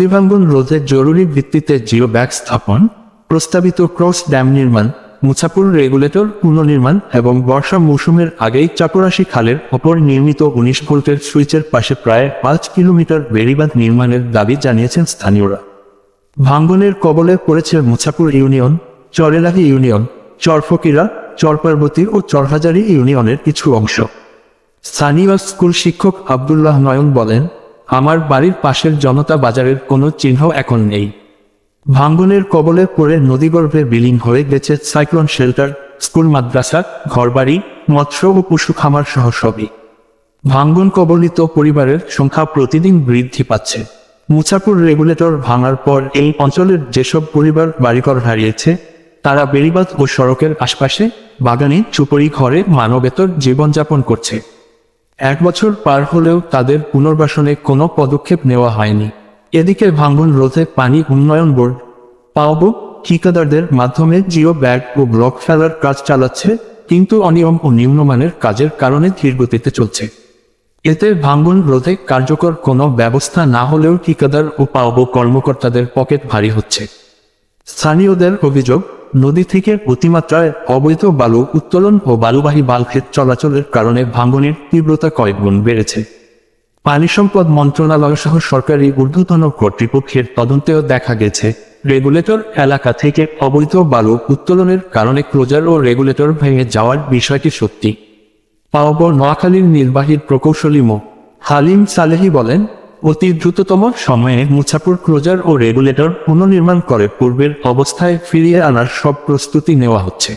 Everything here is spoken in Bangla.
দিবাঙ্গন রোধে জরুরি ভিত্তিতে জিও ব্যাগ স্থাপন, প্রস্তাবিত ক্রস ড্যাম নির্মাণ, মুছাপুর রেগুলেটর পুনর্নির্মাণ এবং বর্ষা মৌসুমের আগেই চাপরাশি খালের ওপর নির্মিত উনিশ ভোল্টের সুইচের পাশে প্রায় পাঁচ কিলোমিটার বেড়িবাঁধ নির্মাণের দাবি জানিয়েছেন স্থানীয়রা। ভাঙ্গনের কবলে পড়েছে মুছাপুর ইউনিয়ন চরেলাহি ইউনিয়ন, চরফকিরা, চরপার্বতী ও চরহাজারি ইউনিয়নের কিছু অংশ। স্থানীয় স্কুল শিক্ষক আবদুল্লাহ নয়ন বলেন আমার বাড়ির পাশের জনতা বাজারের কোনো চিহ্ন এখন নেই। ভাঙ্গনের কবলে পড়ে নদীগর্ভে বিলীন হয়ে গেছে সাইক্লোন শেল্টার, স্কুল মাদ্রাসা, ঘরবাড়ি, মৎস্য ও পশু খামার সহ সবই। ভাঙ্গন কবলিত পরিবারের সংখ্যা প্রতিদিন বৃদ্ধি পাচ্ছে। মুছাপুর রেগুলেটর ভাঙার পর এই অঞ্চলের যেসব পরিবার বাড়িঘর হারিয়েছে, তারা বেড়িবাঁধ ও সড়কের আশপাশে বাগানে চুপড়ি ঘরে মানবেতর জীবনযাপন করছে। এক বছর পার হলেও তাদের পুনর্বাসনে কোনো পদক্ষেপ নেওয়া হয়নি। এদিকে ভাঙ্গন রোধে পানি উন্নয়ন বোর্ড, পাওবো ঠিকাদারদের মাধ্যমে জিও ব্যাগ ও ব্লক ফেলার কাজ চালাচ্ছে, কিন্তু অনিয়ম ও নিম্নমানের কাজের কারণে ধীরগতিতে চলছে। এতে ভাঙ্গন রোধে কার্যকর কোনো ব্যবস্থা না হলেও ঠিকাদার ও পাওবো কর্মকর্তাদের পকেট ভারী হচ্ছে। স্থানীয়দের অভিযোগ নদী থেকে অতিমাত্রায় অবৈধ বালু উত্তোলন ও বালুবাহী বালক্ষেত চলাচলের কারণে ভাঙ্গনের তীব্রতা কয়েকগুণ বেড়েছে। পানি সম্পদ মন্ত্রণালয় সহ সরকারি ঊর্ধ্বতন কর্তৃপক্ষের তদন্তেও দেখা গেছে, রেগুলেটর এলাকা থেকে অবৈধ বালু উত্তোলনের কারণে ক্লোজার ও রেগুলেটর ভেঙে যাওয়ার বিষয়টি সত্যি। পাওয়াবো নোয়াখালীর নির্বাহীর প্রকৌশলী মো. হালিম সালেহি বলেন অতি দ্রুততম সময়ে মুছাপুর ক্লোজার ও রেগুলেটর পুনর্নির্মাণ করে পূর্বের অবস্থায় ফিরিয়ে আনার সব প্রস্তুতি নেওয়া হচ্ছে।